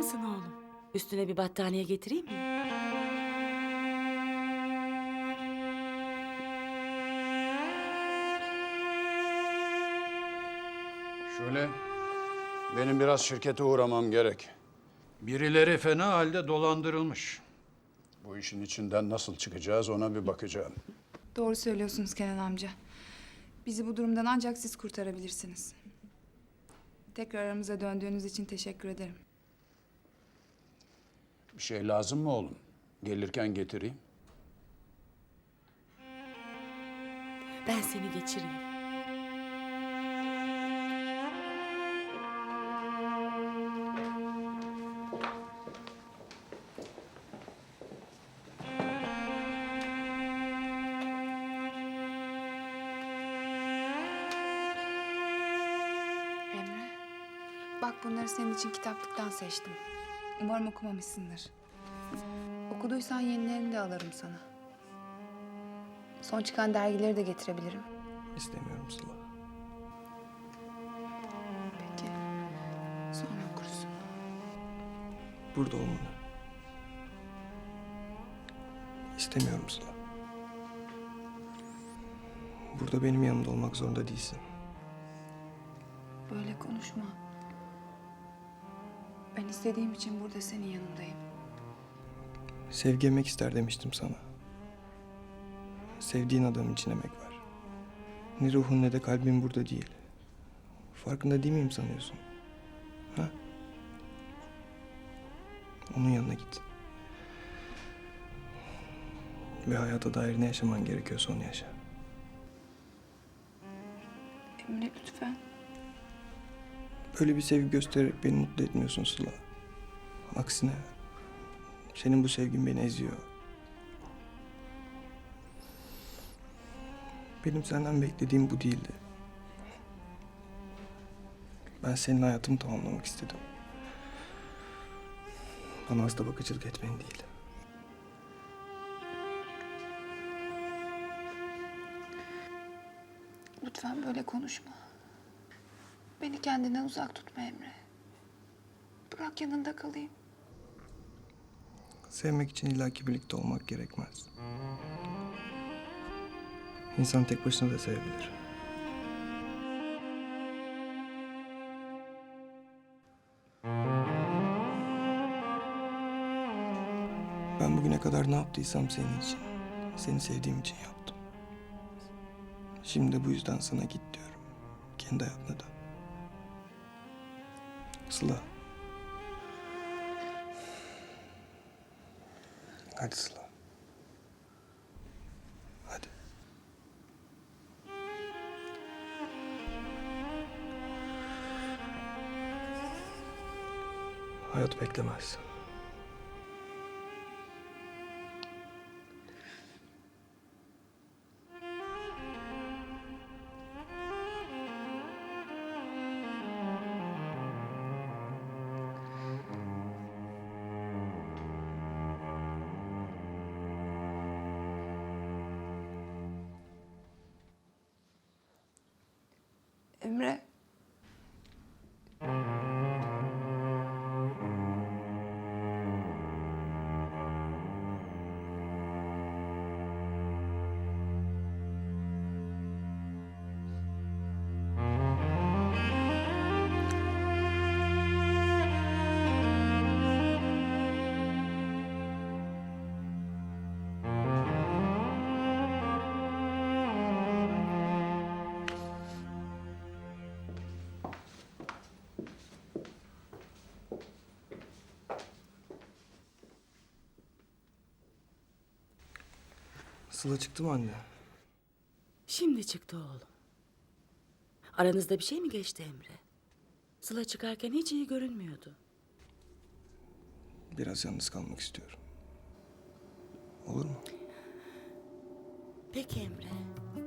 mısın oğlum? Üstüne bir battaniye getireyim mi? Şöyle, benim biraz şirkete uğramam gerek. Birileri fena halde dolandırılmış. Bu işin içinden nasıl çıkacağız ona bir bakacağım. Doğru söylüyorsunuz Kenan amca. Bizi bu durumdan ancak siz kurtarabilirsiniz. Tekrar aramıza döndüğünüz için teşekkür ederim. Bir şey lazım mı oğlum? Gelirken getireyim. Ben seni geçireyim. Emre, bak bunları senin için kitaplıktan seçtim. Umarım okumamışsındır. Okuduysan yenilerini de alırım sana. Son çıkan dergileri de getirebilirim. İstemiyorum Sıla. Peki, sonra okursun. Burada olmanı. İstemiyorum Sıla. Burada benim yanımda olmak zorunda değilsin. Böyle konuşma. Ben istediğim için burada senin yanındayım. Sevgi emek ister demiştim sana. Sevdiğin adam için emek var. Ne ruhun ne de kalbin burada değil. Farkında değil miyim sanıyorsun? Ha? Onun yanına git. Ve hayata dair ne yaşaman gerekiyorsa onu yaşa. Emre lütfen. Böyle bir sevgi göstererek beni mutlu etmiyorsun Sıla. Aksine senin bu sevgin beni eziyor. Benim senden beklediğim bu değildi. Ben senin hayatımı tamamlamak istedim. Bana hasta bakıcılık etmen değil. Lütfen böyle konuşma. Beni kendinden uzak tutma Emre. Bırak yanında kalayım. Sevmek için illaki birlikte olmak gerekmez. İnsan tek başına da sevebilir. Ben bugüne kadar ne yaptıysam senin için, seni sevdiğim için yaptım. Şimdi bu yüzden sana git diyorum. Kendi hayatına dön. Sıla. Hadi Sıla. Hadi. Hayat beklemez. Emre. Sıla çıktı mı anne? Şimdi çıktı oğlum. Aranızda bir şey mi geçti Emre? Sıla çıkarken hiç iyi görünmüyordu. Biraz yalnız kalmak istiyorum. Olur mu? Peki Emre.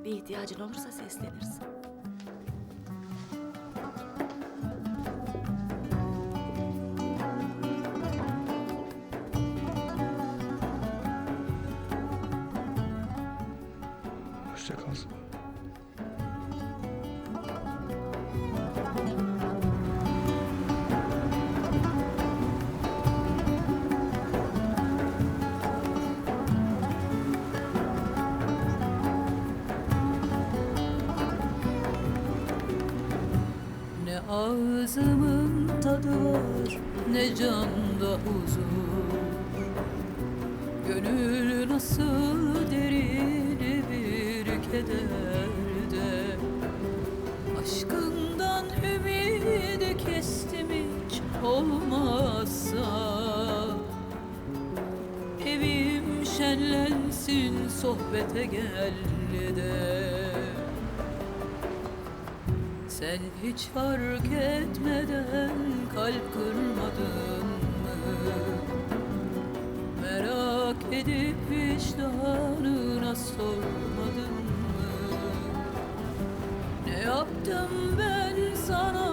Bir ihtiyacın olursa seslenirsin. Hoşçakalın. Ne ağzımın tadı var ne camda huzur Gönül nasıl derin bir kederde Aşkından ümidi kestim hiç olmazsa Evim şenlensin sohbete gel de Sen hiç fark etmeden kalp kırmadın mı? Merak edip vicdanına sormadın mı? yaptım ben sana?